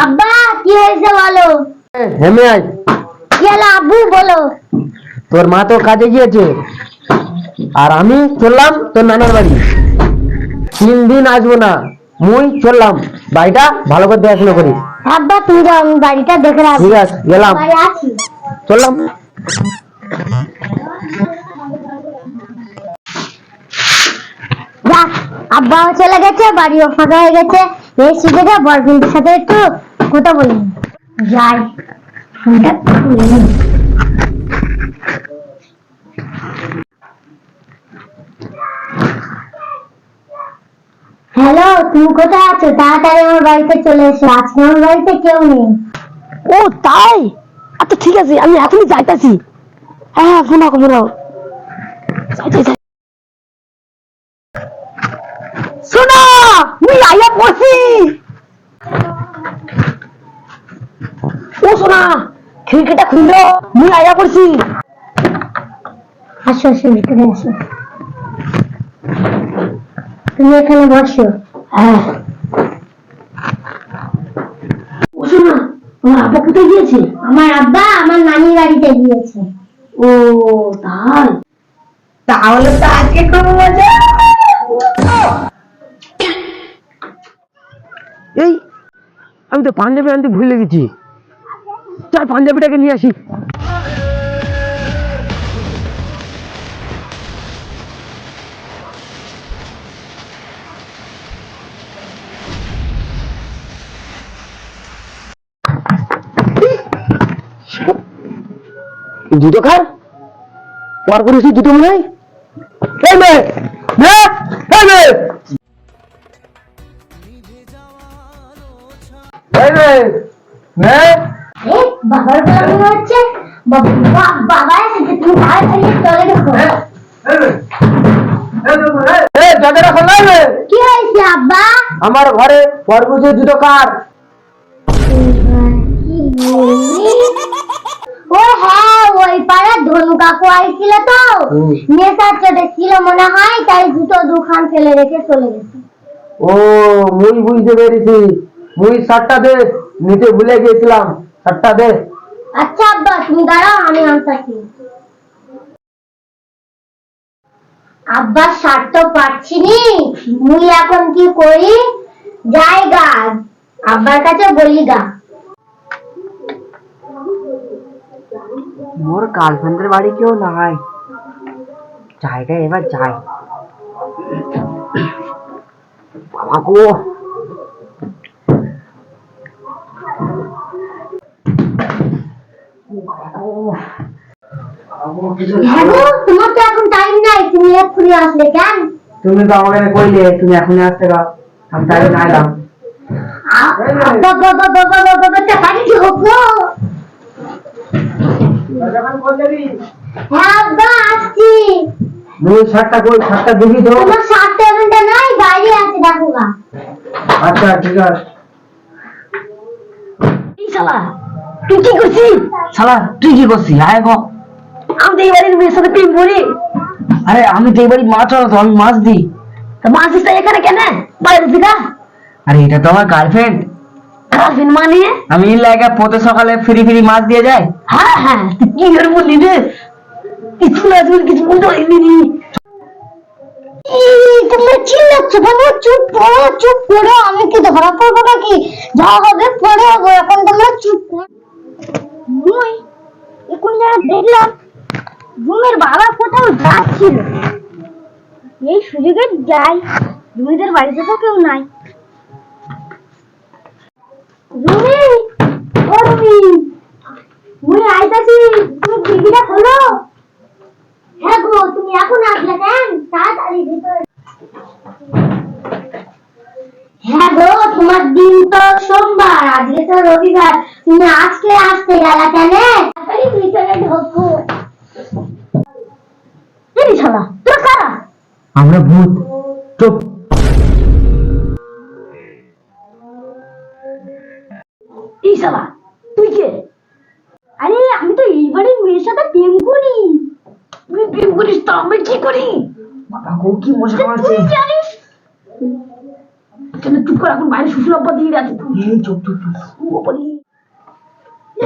আব্বা কি হয়েছে বলো? হেমে আয়। আব্বু বলো। তোর মা তো কাজে গিয়েছে। আর আমি চললাম তোর নানার বাড়ি। তিন দিন আসব না। মুই চললাম বাড়িটা ভালো করে দেখাশোনা করি। আব্বা তুমি যাও আমি বাড়িটা দেখে রাখব ঠিক আছে গেলাম। চললাম। আব্বাও চলে গেছে বাড়িও ফাঁকা হয়ে গেছে। এই সুযোগে বরফিন্দের সাথে একটু কথা বলি। যাই ফোনটা হ্যালো তুমি কোথায় আছো? তাড়াতাড়ি আমার বাড়িতে চলে এসো। আজকে আমার বাড়িতে কেউ নেই। ও তাই? আচ্ছা ঠিক আছে আমি এখনই যাইতাছি। হ্যাঁ হ্যাঁ শোনাও শোনাও। শোনো মুই আইয়া পড়ছি। ও শোনা খিড়কিটা খুললো মুই আইয়া পড়ছি। আসো আসো ভিতরে আসো। তুমি এখানে বসো। ও শোনা আমার আব্বা কোথায় গিয়েছে? আমার আব্বা আমার নানির বাড়িতে গিয়েছে। ও তাই তাহলে তো আজকে খুব মজা। এই আমি তো পাঞ্জাবি আনতে ভুলে গেছি। চল পাঞ্জাবিটাকে নিয়ে আসি। জুতো খার? পর করেছি জুতো মনে হয়? এই মেয়ে মেয়ে এই মেয়ে। এই মেয়ে মেয়ে। বাবার বলা হচ্ছে বাবা এসেছে। তুমি তাড়াতাড়ি চলে দেখো এ জায়গাটা খোলাই রে কি হয়েছে আব্বা? আমার ঘরে পরবুজে জুতো কার? ও হ্যাঁ ওই পাড়া ধনু কাকু আইছিল তো। নেশার চোটে ছিল মনে হয় তাই দুটো দুখান ফেলে রেখে চলে গেছে। ও মুই বুঝতে পেরেছি। মুই শার্টটা দে নিতে ভুলে গিয়েছিলাম শার্টটা দে। আচ্ছা আব্বা তুমি দাঁড়াও আমি আনতাছি আব্বা শার্ট তো পাচ্ছি নি। মুই এখন কি করি? যাই গা আব্বার কাছে বলি গা। মোর গার্লফ্রেন্ডের বাড়ি কেউ নাই জায়গা এবার যাই বাবা গো হ্যাঁ গো, তোমার তো এখন টাইম নাই তুমি এক্ষুনি আসলে কেন তুমি তো আমাকে কইলে তুমি এখনই আসতে গা আমি তাই না এলাম আ- আব্বা বাবা বাবা বাবা বাবা তাড়াতাড়ি ঢোকো হ্যাঁ আব্বা আসছি মুই শার্টটা কই? শার্টটা দেখি তো। তোমার শার্ট টেবিলটা নাই বাইরে আছে দেখো গা আচ্ছা ঠিক আছে। এই শালা তুই কি করছিস? শালা তুই কি করছিস আয় গো। আমি তো এই বাড়ির মেয়ের সাথে প্রেম করি আরে আমি তো মাছ আমি মাছ দিই তা মাসিসটা এখানে কেন? বাইরে আরে এটা তো আমার গার্লফ্রেন্ড গার্লফ্রেন্ড মানে? আমি লাগে প্রতি সকালে ফ্রি ফ্রি মাছ দিয়ে যায় হ্যাঁ হ্যাঁ। কি বললি রে? কিছু না তুই কিছু বলতে পারবি নি এই, তোমরা চিল্লাচ্ছ কেন চুপ করো চুপ করো। আমি কি ধরা পড়ব নাকি? যা হবে পরে হবে এখন তোমরা চুপ করো। মুই এখন যারা দেখলাম রুমের বাবা কোথাও যাচ্ছিল। এই সুযোগে যাই। রুমিদের বাড়িতে তো কেউ নাই। রুমি, ও রুমি। মুই আইতাছি তুমি টিভিটা খোলো হ্যাঁ গো, তুমি এখন আসলে কেন? তাড়াতাড়ি ভিতরে হ্যাঁ গো, তোমার দিন তো সোমবার, আজকে তো রবিবার। তুমি আজকে আসতে গেলা কেন? তাড়াতাড়ি ভিতরে ঢোকো। এই শালা, তোর কারা? আমরা ভূত, চুপ। শালা তুই কে? আরে আমি তো এই বাড়ির মেয়ের সাথে প্রেম করি। তুই প্রেম করিস তো আমি কি করি? বাবা গো কি মজা তুই জানিস? কেন চুপ কর এখন বাইরে শ্বশুর আব্বা দিয়ে আছে তুই এই চুপ চুপ চুপ।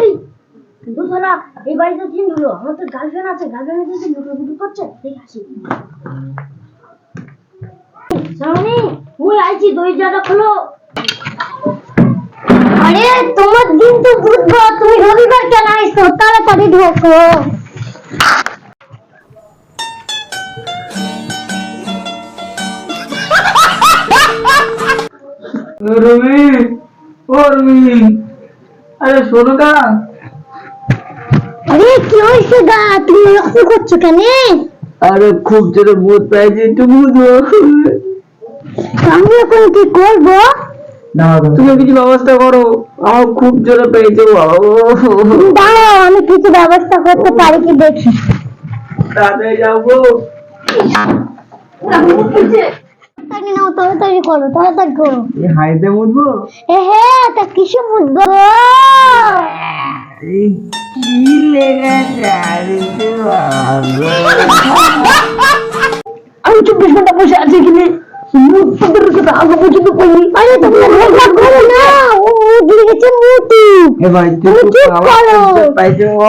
এই কিন্তু এই বাড়িতে তিন হলো আমার তো গার্লফ্রেন্ড আছে গার্লফ্রেন্ড যদি লুটো লুটো করছে দেখে আসি সামনে মুই আইছি দরজাটা খোলো। আরে তোমার দিন তো বুধবার তুমি রবিবার কেন আইছো? তাড়াতাড়ি ঢোকো রবি ও রবি আরে কি হয়েছে গা? তুমি এরকম করছ কেন? আরে খুব জোরে ভূত পাইছে একটু বুঝো। আমি এখন কি করব? তুমি কিছু ব্যবস্থা করো। আমার খুব জোরে পেয়েছে বাবা। দাঁড়াও আমি কিছু ব্যবস্থা করতে পারি কি দেখি? তাড়াতাড়ি যাব তাড়াতাড়ি নাও তাড়াতাড়ি করো তাড়াতাড়ি করো। এই হাইতে মুদবো এ হে তা কিসে এই কি বাবা আমি চব্বিশ ঘণ্টা বসে আছি মুখ তোদের কথা আগে পর্যন্ত করি আরে তোমরা ভেজা করো না ও মুখ লেগেছে মুটু এ ভাই তুই তুমি চুপ চুপ কর, আমার করো। খুব জোর পাইছে ও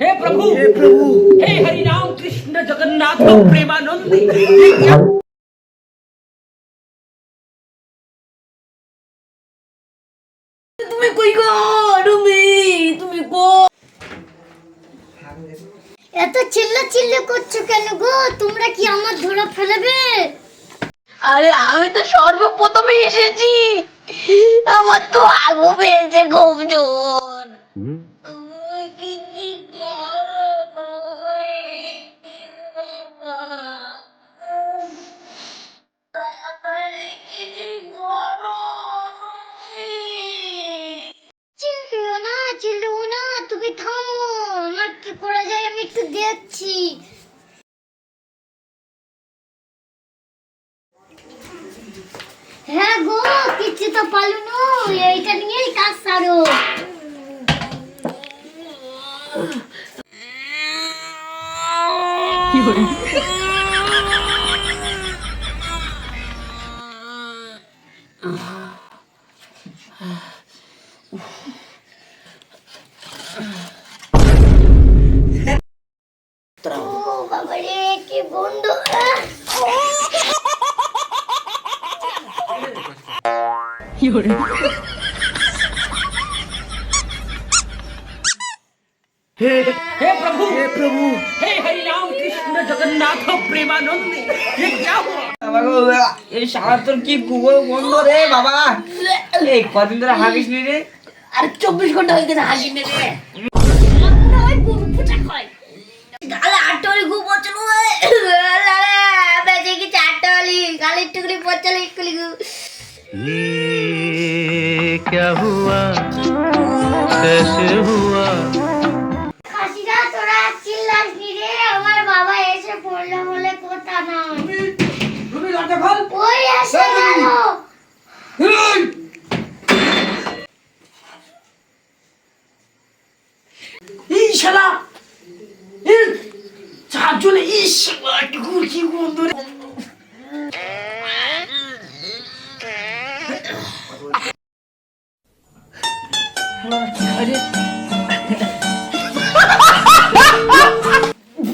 हे प्रभु हे प्रभु हे हरि राम कृष्ण जगन्नाथ प्रेमानंद চিল্লা করছ কেন গো? তোমরা কি আমার ধরা ফেলবে? আরে আমি তো সর্বপ্রথমে এসেছি। আমার তো আগু পেয়েছে খুব জোর। চিল্লিও না চিল্লিও না তুমি থামো। আমার কি করা যায় আমি একটু দেখছি হ্যাঁ গো কিছু তো পালুনো এইটা নিয়েই কাজ সারো বাবা রে কি বন্ধু আহ! হে হে প্রভু। হে প্রভু। হে হরি রাম কৃষ্ণ জগন্নাথ প্রেমানন্দে। হে যা হুয়া এই সারা তোর কি গুগল বন্ধ রে বাবা? এই কদিন ধরে হাগিস নি রে? আর চব্বিশ ঘণ্টা হয়ে গেছে হাগিস নি রে। क्या हुआ कैसे हुआ খাসিরা তোরা চিল্লাস নি রে আমার বাবা এসে পড়লো বলে কথা না তুমি দরজা খোল ওই এসে গেল এই শালা এই চারজনে এই শালা কি গুড় কি গন্ধ রে Ali.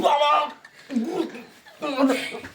Baba.